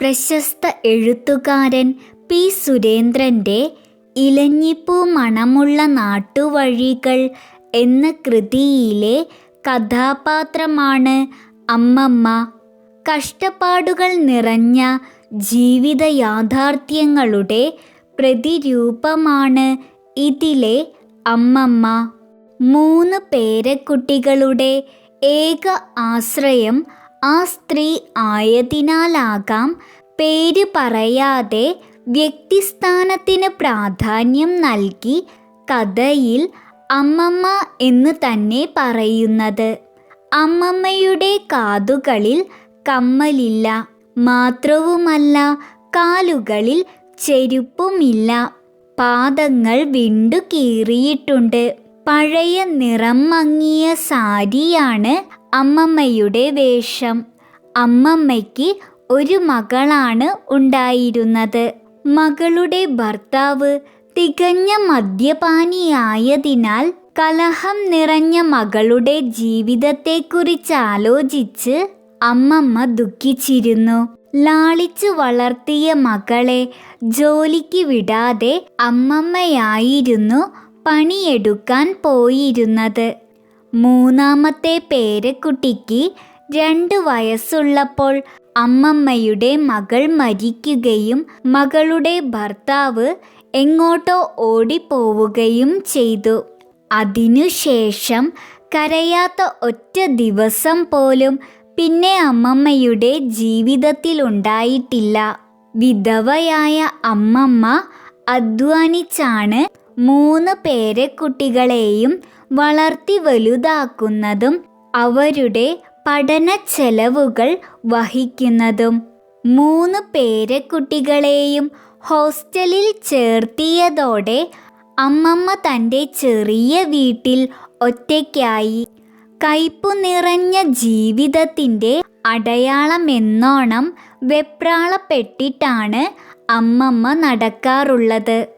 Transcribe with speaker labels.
Speaker 1: പ്രശസ്ത എഴുത്തുകാരൻ പി. സുരേന്ദ്രന്റെ ഇലഞ്ഞിപ്പൂ മണമുള്ള നാട്ടുവഴികൾ എന്ന കൃതിയിലെ കഥാപാത്രമാണ് അമ്മമ്മ. കഷ്ടപ്പാടുകൾ നിറഞ്ഞ ജീവിത യാഥാർത്ഥ്യങ്ങളുടെ പ്രതിരൂപമാണ് ഇതിലെ അമ്മമ്മ. മൂന്ന് പേരക്കുട്ടികളുടെ ഏക ആശ്രയം ആ സ്ത്രീ ആയതിനാലാകാം പേര് പറയാതെ വ്യക്തിസ്ഥാനത്തിന് പ്രാധാന്യം നൽകി കഥയിൽ അമ്മമ്മ എന്ന് തന്നെ പറയുന്നത്. അമ്മമ്മയുടെ കാതുകളിൽ കമ്മലില്ല മാത്രവുമല്ല കാലുകളിൽ ചെരുപ്പുമില്ല. പാദങ്ങൾ വിണ്ടു കീറിയിട്ടുണ്ട് പഴയ നിറം മങ്ങിയ സാരിയാണ് അമ്മമ്മയുടെ വേഷം. അമ്മമ്മയ്ക്ക് ഒരു മകളാണ് ഉണ്ടായിരുന്നത്. മകളുടെ ഭർത്താവ് തികഞ്ഞ മദ്യപാനിയായതിനാൽ കലഹം നിറഞ്ഞ മകളുടെ ജീവിതത്തെക്കുറിച്ച് ആലോചിച്ച് അമ്മമ്മ ദുഃഖിച്ചിരുന്നു. ലാളിച്ചു വളർത്തിയ മകളെ ജോലിക്ക് വിടാതെ അമ്മമ്മയായിരുന്നു പണിയെടുക്കാൻ പോയിരുന്നത്. മൂന്നാമത്തെ പേരക്കുട്ടിക്ക് രണ്ട് വയസ്സുള്ളപ്പോൾ അമ്മമ്മയുടെ മകൾ മരിക്കുകയും മകളുടെ ഭർത്താവ് എങ്ങോട്ടോ ഓടിപ്പോവുകയും ചെയ്തു. അതിനുശേഷം കരയാത്ത ഒറ്റ ദിവസം പോലും പിന്നെ അമ്മമ്മയുടെ ജീവിതത്തിലുണ്ടായിട്ടില്ല വിധവയായ അമ്മമ്മ അധ്വാനിച്ചാണ് മൂന്ന് പേരക്കുട്ടികളെയും വളർത്തി വലുതാക്കുന്നതും അവരുടെ പഠന ചെലവുകൾ വഹിക്കുന്നതും. മൂന്ന് പേരക്കുട്ടികളെയും ഹോസ്റ്റലിൽ ചേർത്തിയതോടെ അമ്മമ്മ തന്റെ ചെറിയ വീട്ടിൽ ഒറ്റയ്ക്കായി. കയ്പു നിറഞ്ഞ ജീവിതത്തിന്റെ അടയാളമെന്നോണം വെപ്രാളപ്പെട്ടിട്ടാണ് അമ്മമ്മ നടക്കാറുള്ളത്.